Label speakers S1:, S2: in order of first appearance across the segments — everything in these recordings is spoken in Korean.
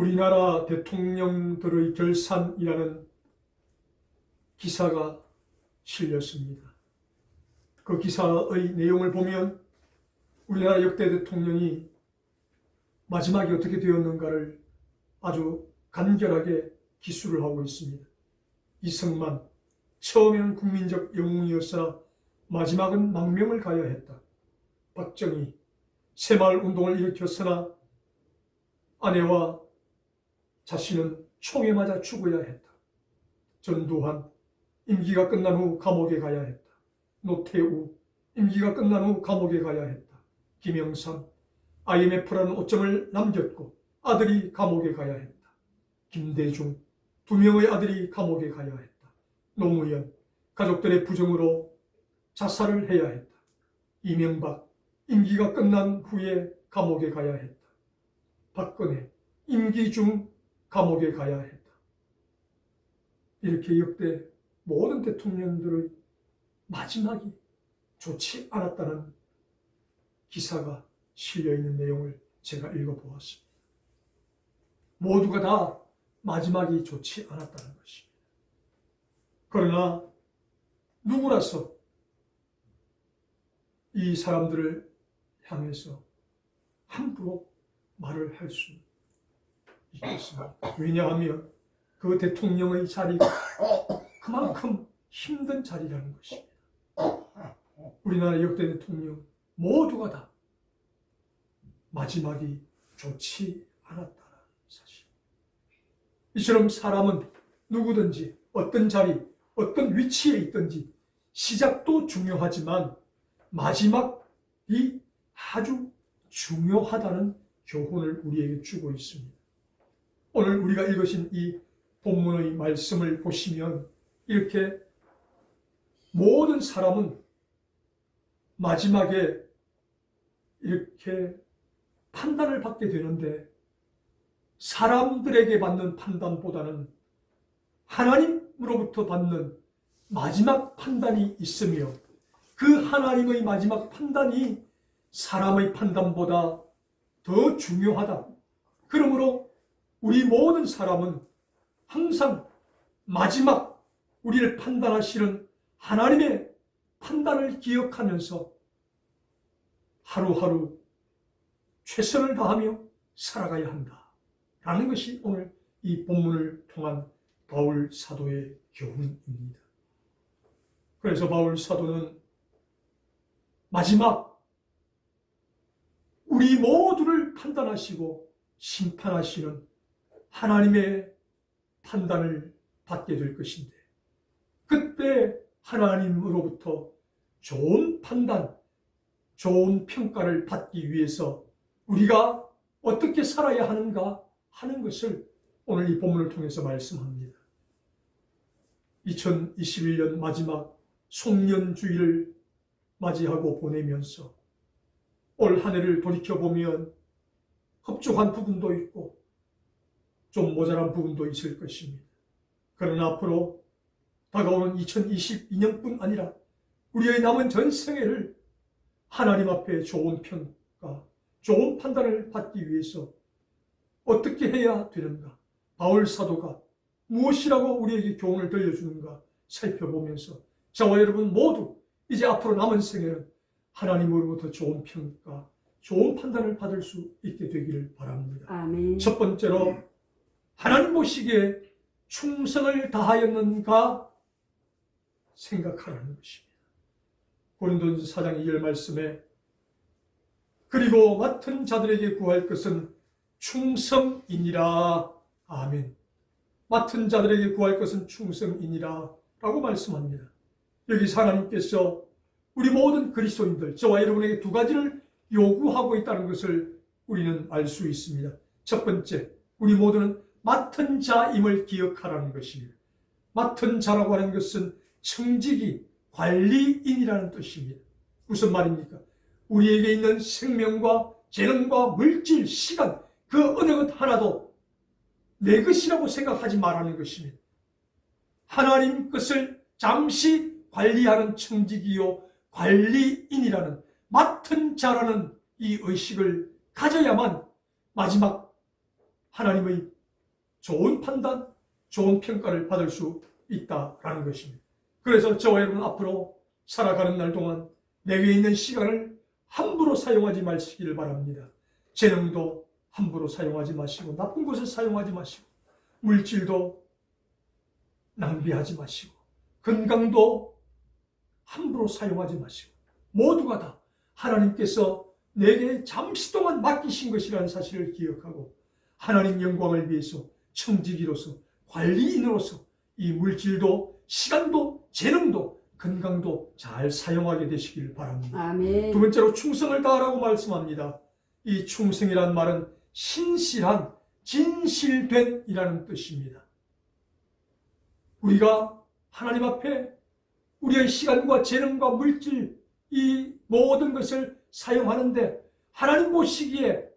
S1: 우리나라 대통령들의 결산이라는 기사가 실렸습니다. 그 기사의 내용을 보면 우리나라 역대 대통령이 마지막에 어떻게 되었는가를 아주 간결하게 기술을 하고 있습니다. 이승만, 처음에는 국민적 영웅이었으나 마지막은 망명을 가야 했다. 박정희, 새마을 운동을 일으켰으나 아내와 자신은 총에 맞아 죽어야 했다. 전두환, 임기가 끝난 후 감옥에 가야 했다. 노태우, 임기가 끝난 후 감옥에 가야 했다. 김영삼, IMF라는 오점을 남겼고 아들이 감옥에 가야 했다. 김대중, 두 명의 아들이 감옥에 가야 했다. 노무현, 가족들의 부정으로 자살을 해야 했다. 이명박, 임기가 끝난 후에 감옥에 가야 했다. 박근혜, 임기 중 감옥에 가야 했다. 이렇게 역대 모든 대통령들의 마지막이 좋지 않았다는 기사가 실려 있는 내용을 제가 읽어보았습니다. 모두가 다 마지막이 좋지 않았다는 것입니다. 그러나 누구라서 이 사람들을 향해서 함부로 말을 할 수 왜냐하면 그 대통령의 자리가 그만큼 힘든 자리라는 것입니다. 우리나라 역대 대통령 모두가 다 마지막이 좋지 않았다는 사실. 이처럼 사람은 누구든지 어떤 자리, 어떤 위치에 있든지 시작도 중요하지만 마지막이 아주 중요하다는 교훈을 우리에게 주고 있습니다. 오늘 우리가 읽으신 이 본문의 말씀을 보시면 이렇게 모든 사람은 마지막에 이렇게 판단을 받게 되는데 사람들에게 받는 판단보다는 하나님으로부터 받는 마지막 판단이 있으며 그 하나님의 마지막 판단이 사람의 판단보다 더 중요하다. 그러므로 우리 모든 사람은 항상 마지막 우리를 판단하시는 하나님의 판단을 기억하면서 하루하루 최선을 다하며 살아가야 한다. 라는 것이 오늘 이 본문을 통한 바울 사도의 교훈입니다. 그래서 바울 사도는 마지막 우리 모두를 판단하시고 심판하시는 하나님의 판단을 받게 될 것인데 그때 하나님으로부터 좋은 판단, 좋은 평가를 받기 위해서 우리가 어떻게 살아야 하는가 하는 것을 오늘 이 본문을 통해서 말씀합니다. 2021년 마지막 송년주의를 맞이하고 보내면서 올 한 해를 돌이켜보면 흡족한 부분도 있고 좀 모자란 부분도 있을 것입니다. 그러나 앞으로 다가오는 2022년뿐 아니라 우리의 남은 전 생애를 하나님 앞에 좋은 평가, 좋은 판단을 받기 위해서 어떻게 해야 되는가? 바울 사도가 무엇이라고 우리에게 교훈을 들려주는가 살펴보면서 저와 여러분 모두 이제 앞으로 남은 생애는 하나님으로부터 좋은 평가, 좋은 판단을 받을 수 있게 되기를 바랍니다.
S2: 아멘.
S1: 첫 번째로 하나님 보시기에 충성을 다하였는가 생각하라는 것입니다. 고린도전서 4장 2절 말씀에 그리고 맡은 자들에게 구할 것은 충성이니라. 아멘. 맡은 자들에게 구할 것은 충성이니라. 라고 말씀합니다. 여기서 하나님께서 우리 모든 그리스도인들, 저와 여러분에게 두 가지를 요구하고 있다는 것을 우리는 알 수 있습니다. 첫 번째, 우리 모두는 맡은 자임을 기억하라는 것입니다. 맡은 자라고 하는 것은 청지기, 관리인이라는 뜻입니다. 무슨 말입니까? 우리에게 있는 생명과 재능과 물질, 시간, 그 어느 것 하나도 내 것이라고 생각하지 말라는 것입니다. 하나님 것을 잠시 관리하는 청지기요, 관리인이라는 맡은 자라는 이 의식을 가져야만 마지막 하나님의 좋은 판단, 좋은 평가를 받을 수 있다라는 것입니다. 그래서 저와 여러분 앞으로 살아가는 날 동안 내게 있는 시간을 함부로 사용하지 마시기를 바랍니다. 재능도 함부로 사용하지 마시고 나쁜 곳에 사용하지 마시고 물질도 낭비하지 마시고 건강도 함부로 사용하지 마시고 모두가 다 하나님께서 내게 잠시 동안 맡기신 것이라는 사실을 기억하고 하나님 영광을 위해서 청지기로서 관리인으로서 이 물질도 시간도 재능도 건강도 잘 사용하게 되시길 바랍니다.
S2: 아멘.
S1: 두 번째로 충성을 다하라고 말씀합니다. 이 충성이란 말은 신실한, 진실된이라는 뜻입니다. 우리가 하나님 앞에 우리의 시간과 재능과 물질, 이 모든 것을 사용하는데 하나님 보시기에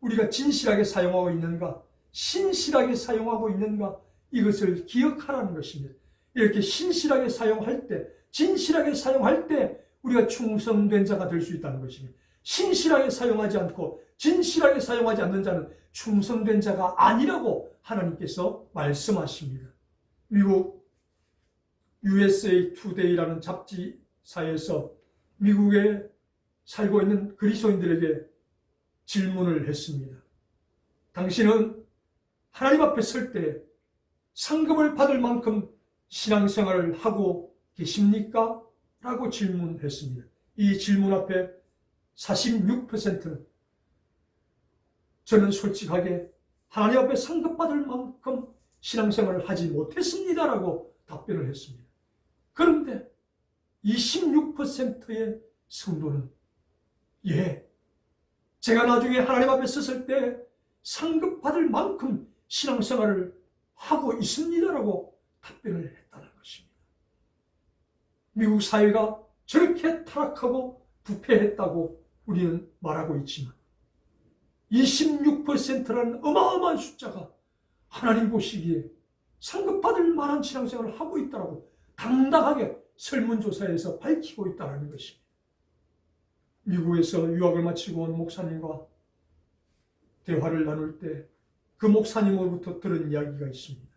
S1: 우리가 진실하게 사용하고 있는가, 신실하게 사용하고 있는가, 이것을 기억하라는 것입니다. 이렇게 신실하게 사용할 때, 진실하게 사용할 때 우리가 충성된 자가 될 수 있다는 것입니다. 신실하게 사용하지 않고 진실하게 사용하지 않는 자는 충성된 자가 아니라고 하나님께서 말씀하십니다. 미국 USA Today라는 잡지사에서 미국에 살고 있는 그리스도인들에게 질문을 했습니다. 당신은 하나님 앞에 설 때 상급을 받을 만큼 신앙생활을 하고 계십니까? 라고 질문했습니다. 이 질문 앞에 46%는 저는 솔직하게 하나님 앞에 상급받을 만큼 신앙생활을 하지 못했습니다라고 답변을 했습니다. 그런데 26%의 성도는 예, 제가 나중에 하나님 앞에 섰을 때 상급받을 만큼 신앙생활을 하고 있습니다라고 답변을 했다는 것입니다. 미국 사회가 저렇게 타락하고 부패했다고 우리는 말하고 있지만 26%라는 어마어마한 숫자가 하나님 보시기에 상급받을 만한 신앙생활을 하고 있다고 당당하게 설문조사에서 밝히고 있다는 것입니다. 미국에서 유학을 마치고 온 목사님과 대화를 나눌 때 그 목사님으로부터 들은 이야기가 있습니다.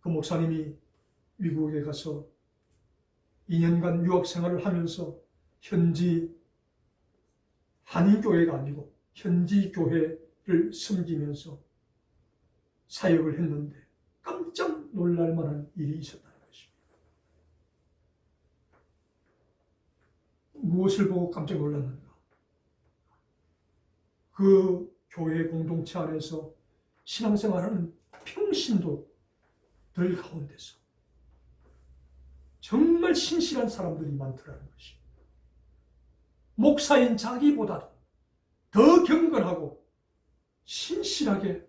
S1: 그 목사님이 미국에 가서 2년간 유학 생활을 하면서 현지 한인교회가 아니고 현지 교회를 섬기면서 사역을 했는데 깜짝 놀랄 만한 일이 있었다는 것입니다. 무엇을 보고 깜짝 놀랐는가? 그 교회 공동체 안에서 신앙생활하는 평신도들 가운데서 정말 신실한 사람들이 많더라는 것입니다. 목사인 자기보다도 더 경건하고 신실하게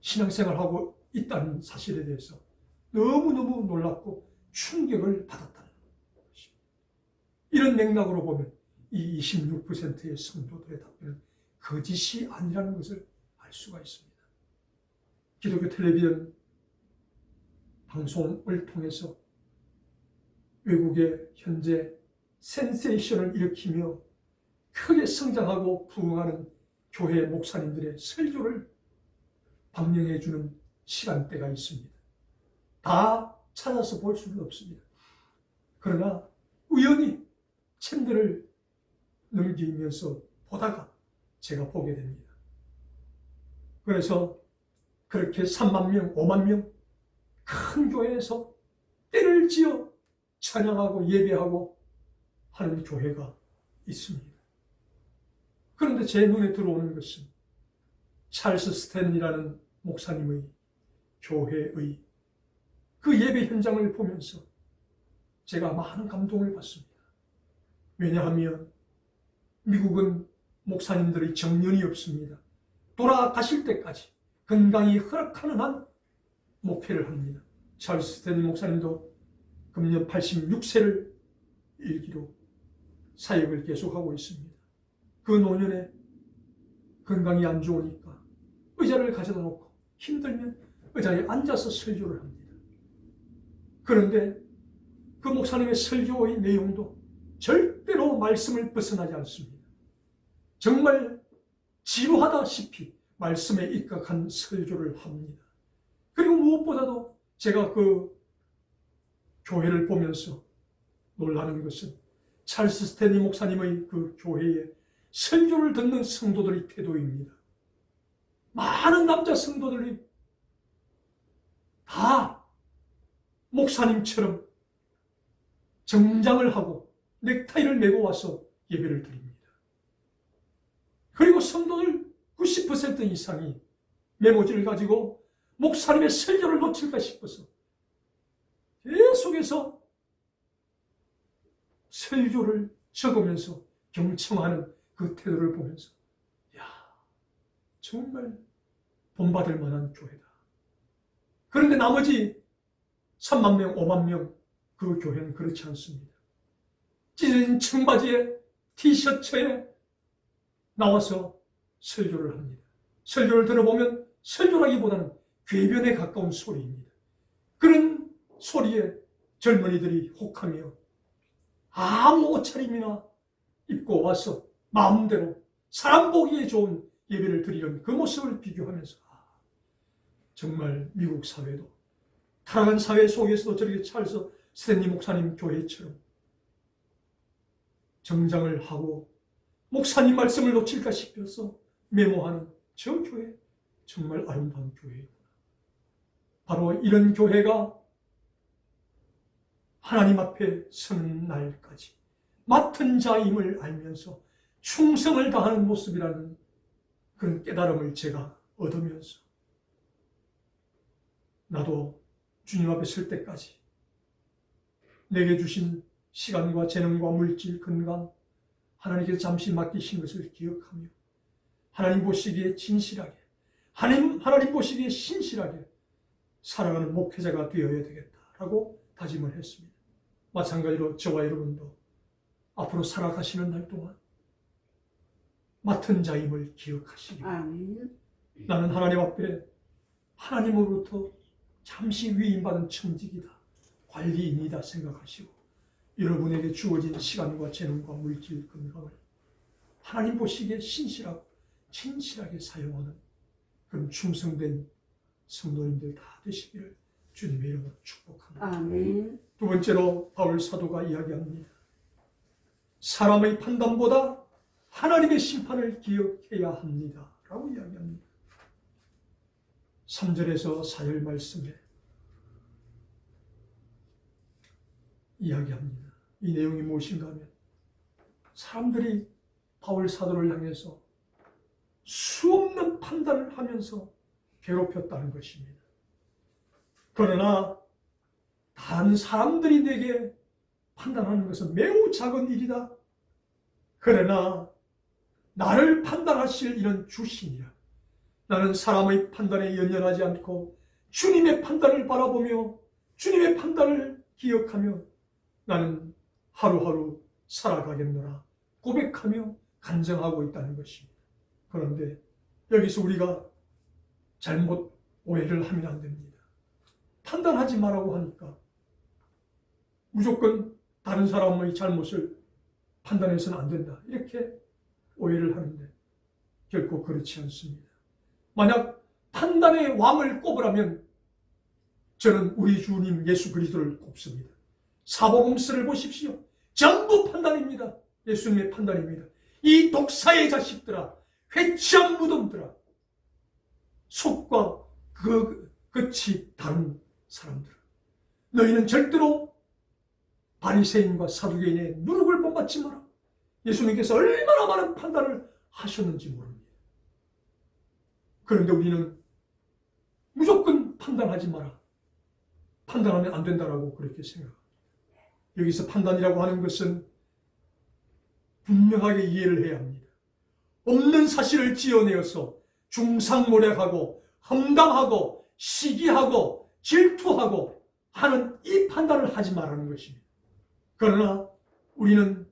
S1: 신앙생활하고 있다는 사실에 대해서 너무너무 놀랍고 충격을 받았다는 것입니다. 이런 맥락으로 보면 이 26%의 성도들의 답변은 거짓이 아니라는 것을 알 수가 있습니다. 기독교 텔레비전 방송을 통해서 외국의 현재 센세이션을 일으키며 크게 성장하고 부흥하는 교회 목사님들의 설교를 방영해 주는 시간대가 있습니다. 다 찾아서 볼 수는 없습니다. 그러나 우연히 채널을 넘기면서 보다가 제가 보게 됩니다. 그래서 그렇게 3만 명, 5만 명, 큰 교회에서 때를 지어 찬양하고 예배하고 하는 교회가 있습니다. 그런데 제 눈에 들어오는 것은 찰스 스탠이라는 목사님의 교회의 그 예배 현장을 보면서 제가 많은 감동을 받습니다. 왜냐하면 미국은 목사님들의 정년이 없습니다. 돌아가실 때까지 건강이 허락하는 한 목회를 합니다. 찰스 스탠리 목사님도 금년 86세를 일기로 사역을 계속하고 있습니다. 그 노년에 건강이 안 좋으니까 의자를 가져다 놓고 힘들면 의자에 앉아서 설교를 합니다. 그런데 그 목사님의 설교의 내용도 절대로 말씀을 벗어나지 않습니다. 정말 지루하다시피 말씀에 입각한 설교를 합니다. 그리고 무엇보다도 제가 그 교회를 보면서 놀라는 것은 찰스 스탠리 목사님의 그 교회에 설교를 듣는 성도들의 태도입니다. 많은 남자 성도들이 다 목사님처럼 정장을 하고 넥타이를 메고 와서 예배를 드립니다. 그리고 성도들 90% 이상이 메모지를 가지고 목사님의 설교를 놓칠까 싶어서 계속해서 설교를 적으면서 경청하는 그 태도를 보면서 야 정말 본받을 만한 교회다. 그런데 나머지 3만 명, 5만 명 그 교회는 그렇지 않습니다. 찢어진 청바지에 티셔츠에 나와서 설교를 합니다. 설교를 들어보면 설교라기보다는 궤변에 가까운 소리입니다. 그런 소리에 젊은이들이 혹하며 아무 옷차림이나 입고 와서 마음대로 사람 보기에 좋은 예배를 드리는 그 모습을 비교하면서 아, 정말 미국 사회도 타락한 사회 속에서도 저렇게 찰서 스탠리 목사님 교회처럼 정장을 하고 목사님 말씀을 놓칠까 싶어서 메모하는 저 교회 정말 아름다운 교회입니다. 바로 이런 교회가 하나님 앞에 서는 날까지 맡은 자임을 알면서 충성을 다하는 모습이라는 그런 깨달음을 제가 얻으면서 나도 주님 앞에 설 때까지 내게 주신 시간과 재능과 물질, 건강 하나님께서 잠시 맡기신 것을 기억하며 하나님 보시기에 진실하게 하나님, 하나님 보시기에 신실하게 살아가는 목회자가 되어야 되겠다라고 다짐을 했습니다. 마찬가지로 저와 여러분도 앞으로 살아가시는 날 동안 맡은 자임을 기억하시기. 나는 하나님 앞에 하나님으로부터 잠시 위임받은 청직이다. 관리인이다 생각하시고 여러분에게 주어진 시간과 재능과 물질, 건강을 하나님 보시기에 신실하고 진실하게 사용하는 그런 충성된 성도님들 다 되시기를 주님의 이름으로 축복합니다.
S2: 아멘.
S1: 두 번째로 바울 사도가 이야기합니다. 사람의 판단보다 하나님의 심판을 기억해야 합니다. 라고 이야기합니다. 3절에서 4절 말씀에 이야기합니다. 이 내용이 무엇인가 하면 사람들이 바울 사도를 향해서 수없는 판단을 하면서 괴롭혔다는 것입니다. 그러나 다른 사람들이 내게 판단하는 것은 매우 작은 일이다. 그러나 나를 판단하실 이런 주신이라. 나는 사람의 판단에 연연하지 않고 주님의 판단을 바라보며 주님의 판단을 기억하며 나는 하루하루 살아가겠노라 고백하며 간증하고 있다는 것입니다. 그런데 여기서 우리가 잘못 오해를 하면 안 됩니다. 판단하지 말라고 하니까 무조건 다른 사람의 잘못을 판단해서는 안 된다. 이렇게 오해를 하는데 결코 그렇지 않습니다. 만약 판단의 왕을 꼽으라면 저는 우리 주님 예수 그리스도를 꼽습니다. 사복음서를 보십시오. 전부 판단입니다. 예수님의 판단입니다. 이 독사의 자식들아, 회치한 무덤들아, 속과 그 끝이 다른 사람들. 너희는 절대로 바리새인과 사두개인의 누룩을 본받지 마라. 예수님께서 얼마나 많은 판단을 하셨는지 모릅니다. 그런데 우리는 무조건 판단하지 마라. 판단하면 안 된다라고 그렇게 생각합니다. 여기서 판단이라고 하는 것은 분명하게 이해를 해야 합니다. 없는 사실을 지어내어서 중상모략하고 험담하고 시기하고 질투하고 하는 이 판단을 하지 말라는 것입니다. 그러나 우리는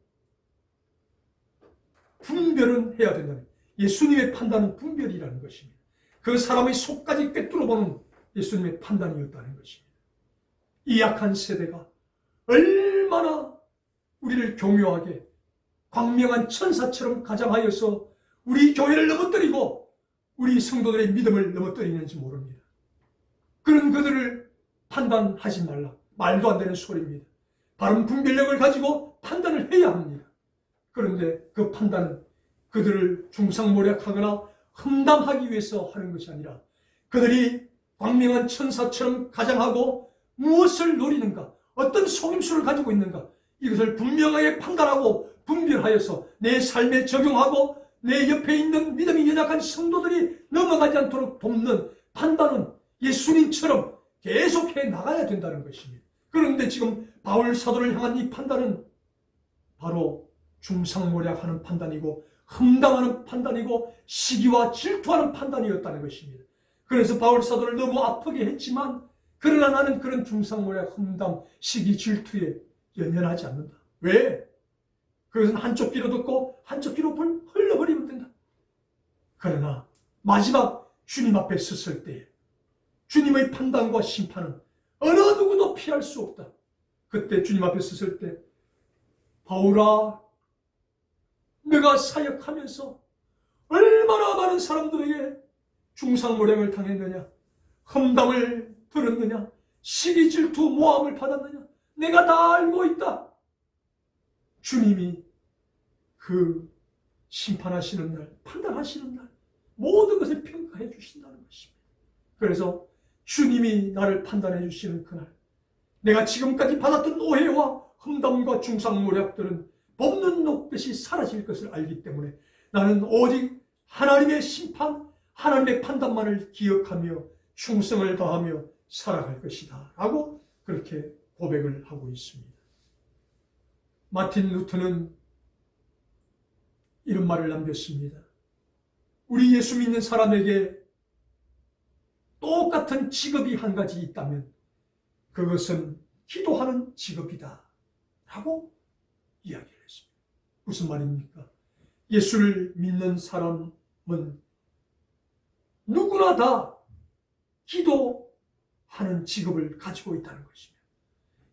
S1: 분별은 해야 된다는 예수님의 판단은 분별이라는 것입니다. 그 사람의 속까지 꿰뚫어보는 예수님의 판단이었다는 것입니다. 이 약한 세대가 얼마나 우리를 교묘하게 광명한 천사처럼 가장하여서 우리 교회를 넘어뜨리고 우리 성도들의 믿음을 넘어뜨리는지 모릅니다. 그런 그들을 판단하지 말라. 말도 안 되는 소리입니다. 바른 분별력을 가지고 판단을 해야 합니다. 그런데 그 판단은 그들을 중상모략하거나 험담하기 위해서 하는 것이 아니라 그들이 광명한 천사처럼 가장하고 무엇을 노리는가, 어떤 속임수를 가지고 있는가, 이것을 분명하게 판단하고 분별하여서 내 삶에 적용하고 내 옆에 있는 믿음이 연약한 성도들이 넘어가지 않도록 돕는 판단은 예수님처럼 계속해 나가야 된다는 것입니다. 그런데 지금 바울 사도를 향한 이 판단은 바로 중상모략하는 판단이고 험담하는 판단이고 시기와 질투하는 판단이었다는 것입니다. 그래서 바울 사도를 너무 아프게 했지만 그러나 나는 그런 중상모략, 험담, 시기, 질투에 연연하지 않는다. 왜? 그것은 한쪽 귀로 듣고 한쪽 귀로 흘러버리면 된다. 그러나 마지막 주님 앞에 섰을 때 주님의 판단과 심판은 어느 누구도 피할 수 없다. 그때 주님 앞에 섰을 때 바울아 내가 사역하면서 얼마나 많은 사람들에게 중상모략을 당했느냐 험담을 들었느냐 시기 질투 모함을 받았느냐 내가 다 알고 있다. 주님이 그 심판하시는 날, 판단하시는 날, 모든 것을 평가해 주신다는 것입니다. 그래서 주님이 나를 판단해 주시는 그날, 내가 지금까지 받았던 오해와 험담과 중상모략들은 법눈 녹듯이 사라질 것을 알기 때문에 나는 오직 하나님의 심판, 하나님의 판단만을 기억하며 충성을 다하며 살아갈 것이다. 라고 그렇게 고백을 하고 있습니다. 마틴 루터는 이런 말을 남겼습니다. 우리 예수 믿는 사람에게 똑같은 직업이 한 가지 있다면 그것은 기도하는 직업이다. 라고 이야기를 했습니다. 무슨 말입니까? 예수를 믿는 사람은 누구나 다 기도 하는 직업을 가지고 있다는 것입니다.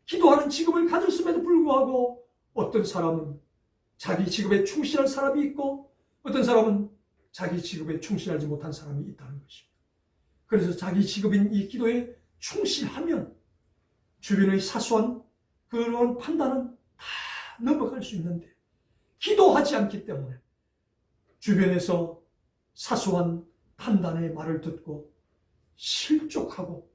S1: 기도하는 직업을 가졌음에도 불구하고 어떤 사람은 자기 직업에 충실한 사람이 있고 어떤 사람은 자기 직업에 충실하지 못한 사람이 있다는 것입니다. 그래서 자기 직업인 이 기도에 충실하면 주변의 사소한 그런 판단은 다 넘어갈 수 있는데 기도하지 않기 때문에 주변에서 사소한 판단의 말을 듣고 실족하고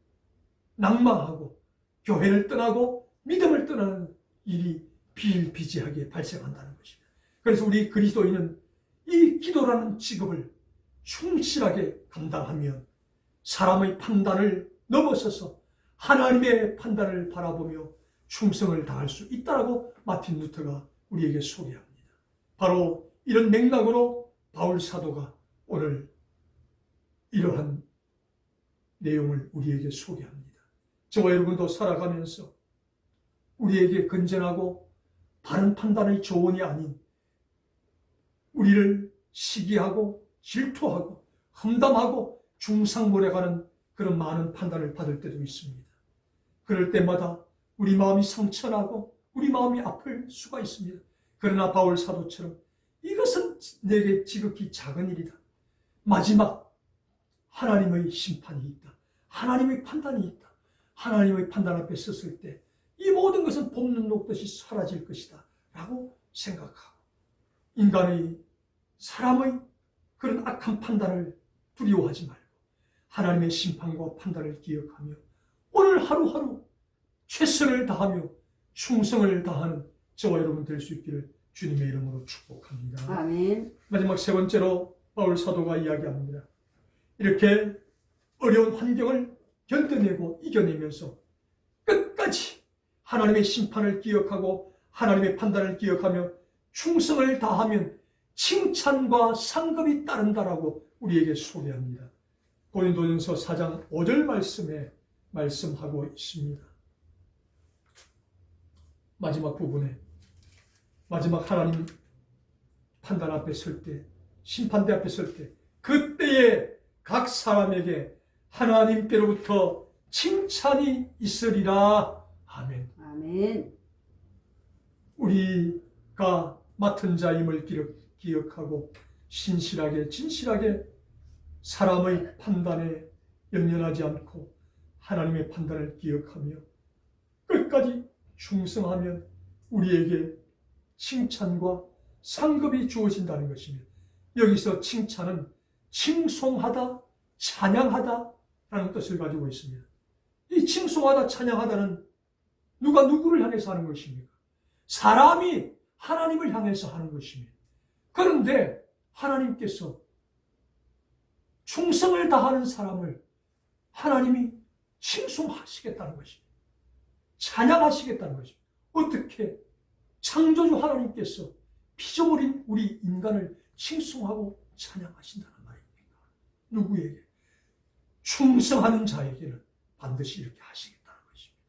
S1: 낭망하고 교회를 떠나고 믿음을 떠나는 일이 비일비재하게 발생한다는 것입니다. 그래서 우리 그리스도인은 이 기도라는 직업을 충실하게 감당하면 사람의 판단을 넘어서서 하나님의 판단을 바라보며 충성을 다할 수 있다라고 마틴 루터가 우리에게 소개합니다. 바로 이런 맥락으로 바울 사도가 오늘 이러한 내용을 우리에게 소개합니다. 저와 여러분도 살아가면서 우리에게 건전하고 바른 판단의 조언이 아닌 우리를 시기하고 질투하고 험담하고 중상모략하는 그런 많은 판단을 받을 때도 있습니다. 그럴 때마다 우리 마음이 상처나고 우리 마음이 아플 수가 있습니다. 그러나 바울 사도처럼 이것은 내게 지극히 작은 일이다. 마지막 하나님의 심판이 있다. 하나님의 판단이 있다. 하나님의 판단 앞에 섰을 때 이 모든 것은 봄눈 녹듯이 사라질 것이다. 라고 생각하고 인간의 사람의 그런 악한 판단을 두려워하지 말고 하나님의 심판과 판단을 기억하며 오늘 하루하루 최선을 다하며 충성을 다하는 저와 여러분 될 수 있기를 주님의 이름으로 축복합니다.
S2: 아멘.
S1: 마지막 세 번째로 바울 사도가 이야기합니다. 이렇게 어려운 환경을 견뎌내고 이겨내면서 끝까지 하나님의 심판을 기억하고 하나님의 판단을 기억하며 충성을 다하면 칭찬과 상급이 따른다라고 우리에게 소개합니다. 고린도전서 4장 5절 말씀에 말씀하고 있습니다. 마지막 부분에 마지막 하나님 판단 앞에 설 때, 심판대 앞에 설 때, 그때에 각 사람에게 하나님께로부터 칭찬이 있으리라. 아멘.
S2: 아멘.
S1: 우리가 맡은 자임을 기억, 기억하고 신실하게 진실하게 사람의 판단에 연연하지 않고 하나님의 판단을 기억하며 끝까지 충성하면 우리에게 칭찬과 상급이 주어진다는 것이며 여기서 칭찬은 칭송하다, 찬양하다 라는 뜻을 가지고 있습니다. 이 칭송하다, 찬양하다는 누가 누구를 향해서 하는 것입니까? 사람이 하나님을 향해서 하는 것입니다. 그런데 하나님께서 충성을 다하는 사람을 하나님이 칭송하시겠다는 것입니다. 찬양하시겠다는 것입니다. 어떻게 창조주 하나님께서 피조물인 우리 인간을 칭송하고 찬양하신다는 말입니까? 누구에게? 충성하는 자에게는 반드시 이렇게 하시겠다는 것입니다.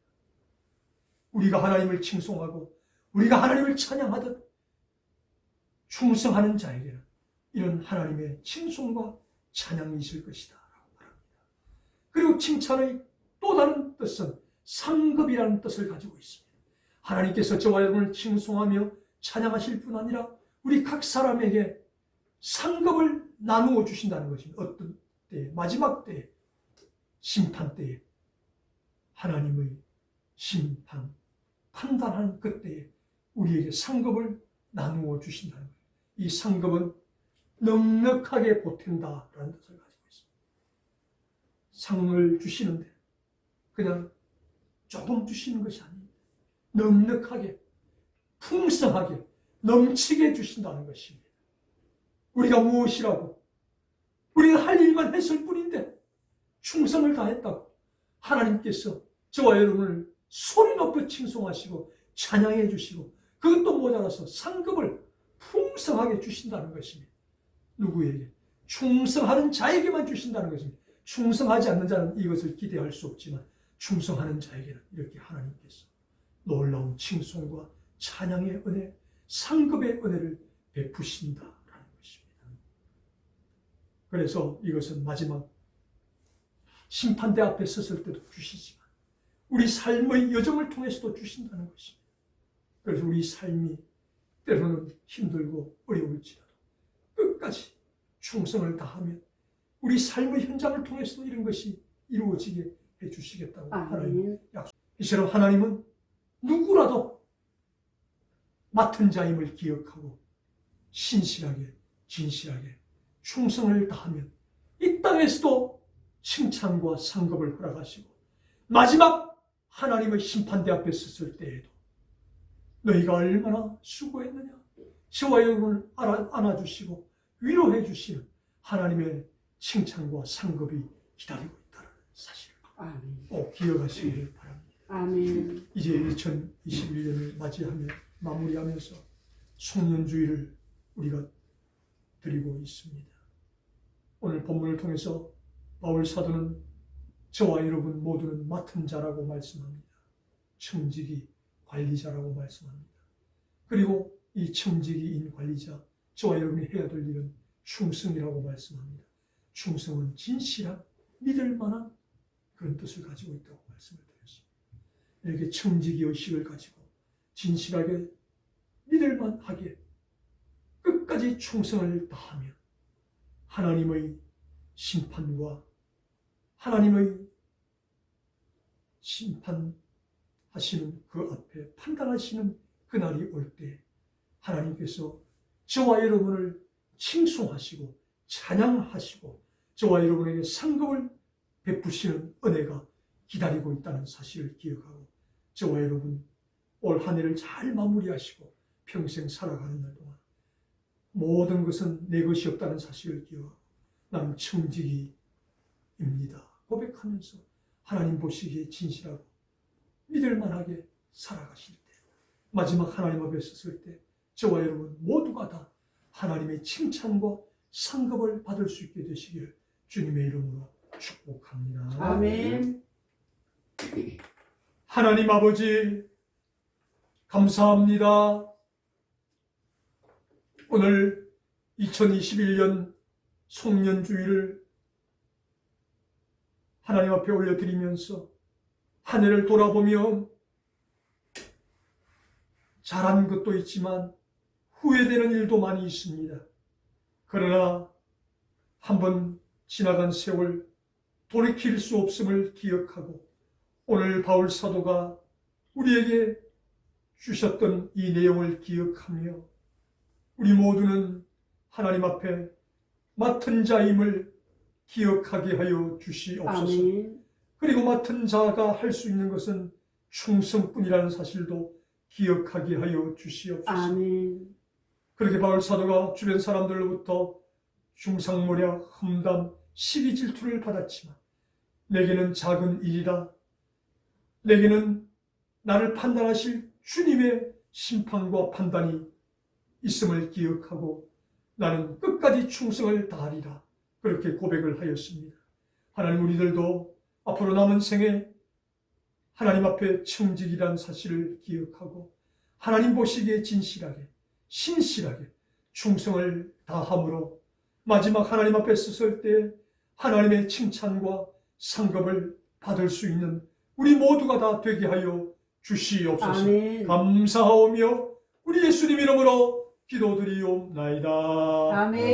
S1: 우리가 하나님을 칭송하고 우리가 하나님을 찬양하듯 충성하는 자에게는 이런 하나님의 칭송과 찬양이 있을 것이다. 그리고 칭찬의 또 다른 뜻은 상급이라는 뜻을 가지고 있습니다. 하나님께서 저와 여러분을 칭송하며 찬양하실 뿐 아니라 우리 각 사람에게 상급을 나누어 주신다는 것입니다. 어떤 때에, 마지막 때에, 심판 때에, 하나님의 심판, 판단하는 그때에 우리에게 상급을 나누어 주신다는 거예요. 이 상급은 넉넉하게 보탠다라는 뜻을 가지고 있습니다. 상을 주시는데 그냥 조금 주시는 것이 아닙니다. 넉넉하게, 풍성하게, 넘치게 주신다는 것입니다. 우리가 무엇이라고? 우리가 할 일만 했을 뿐인데 충성을 다했다고 하나님께서 저와 여러분을 소리 높여 칭송하시고 찬양해 주시고 그것도 모자라서 상급을 풍성하게 주신다는 것입니다. 누구에게? 충성하는 자에게만 주신다는 것입니다. 충성하지 않는 자는 이것을 기대할 수 없지만 충성하는 자에게는 이렇게 하나님께서 놀라운 칭송과 찬양의 은혜, 상급의 은혜를 베푸신다라는 것입니다. 그래서 이것은 마지막 심판대 앞에 섰을 때도 주시지만 우리 삶의 여정을 통해서도 주신다는 것입니다. 그래서 우리 삶이 때로는 힘들고 어려울지라도 끝까지 충성을 다하면 우리 삶의 현장을 통해서도 이런 것이 이루어지게 해주시겠다고 하나님
S2: 아멘.
S1: 이처럼 하나님은 누구라도 맡은 자임을 기억하고 신실하게 진실하게 충성을 다하면 이 땅에서도 칭찬과 상급을 허락하시고 마지막 하나님의 심판대 앞에 섰을 때에도 너희가 얼마나 수고했느냐 저와 여러분을 안아주시고 위로해 주시는 하나님의 칭찬과 상급이 기다리고 있다는 사실을
S2: 아멘.
S1: 꼭 기억하시길 바랍니다.
S2: 아멘.
S1: 이제 2021년을 맞이하며 마무리하면서 송년주의를 우리가 드리고 있습니다. 오늘 본문을 통해서 바울 사도는 저와 여러분 모두는 맡은 자라고 말씀합니다. 청지기 관리자라고 말씀합니다. 그리고 이 청지기인 관리자 저와 여러분이 해야 될 일은 충성이라고 말씀합니다. 충성은 진실한 믿을 만한 그런 뜻을 가지고 있다고 말씀을 드렸습니다. 이렇게 청지기 의식을 가지고 진실하게 믿을 만하게 끝까지 충성을 다하며 하나님의 심판과 하나님의 심판하시는 그 앞에 판단하시는 그날이 올 때 하나님께서 저와 여러분을 칭송하시고 찬양하시고 저와 여러분에게 상급을 베푸시는 은혜가 기다리고 있다는 사실을 기억하고 저와 여러분 올 한 해를 잘 마무리하시고 평생 살아가는 날 동안 모든 것은 내 것이 없다는 사실을 기억하고 나는 청지기입니다. 고백하면서 하나님 보시기에 진실하고 믿을만하게 살아가실 때 마지막 하나님 앞에 섰을 때 저와 여러분 모두가 다 하나님의 칭찬과 상급을 받을 수 있게 되시기를 주님의 이름으로 축복합니다.
S2: 아멘.
S1: 하나님 아버지, 감사합니다. 오늘 2021년 송년주의를 하나님 앞에 올려드리면서 한 해를 돌아보며 잘한 것도 있지만 후회되는 일도 많이 있습니다. 그러나 한번 지나간 세월 돌이킬 수 없음을 기억하고 오늘 바울 사도가 우리에게 주셨던 이 내용을 기억하며 우리 모두는 하나님 앞에 맡은 자임을 기억하게 하여 주시옵소서.
S2: 아멘.
S1: 그리고 맡은 자가 할 수 있는 것은 충성뿐이라는 사실도 기억하게 하여 주시옵소서.
S2: 아멘.
S1: 그렇게 바울 사도가 주변 사람들로부터 중상모략, 험담, 시기 질투를 받았지만 내게는 작은 일이라 내게는 나를 판단하실 주님의 심판과 판단이 있음을 기억하고 나는 끝까지 충성을 다하리라 그렇게 고백을 하였습니다. 하나님 우리들도 앞으로 남은 생에 하나님 앞에 청직이란 사실을 기억하고 하나님 보시기에 진실하게 신실하게 충성을 다함으로 마지막 하나님 앞에 섰을 때 하나님의 칭찬과 상급을 받을 수 있는 우리 모두가 다 되게 하여 주시옵소서.
S2: 아멘.
S1: 감사하오며 우리 예수님 이름으로 기도드리옵나이다.
S2: 아멘.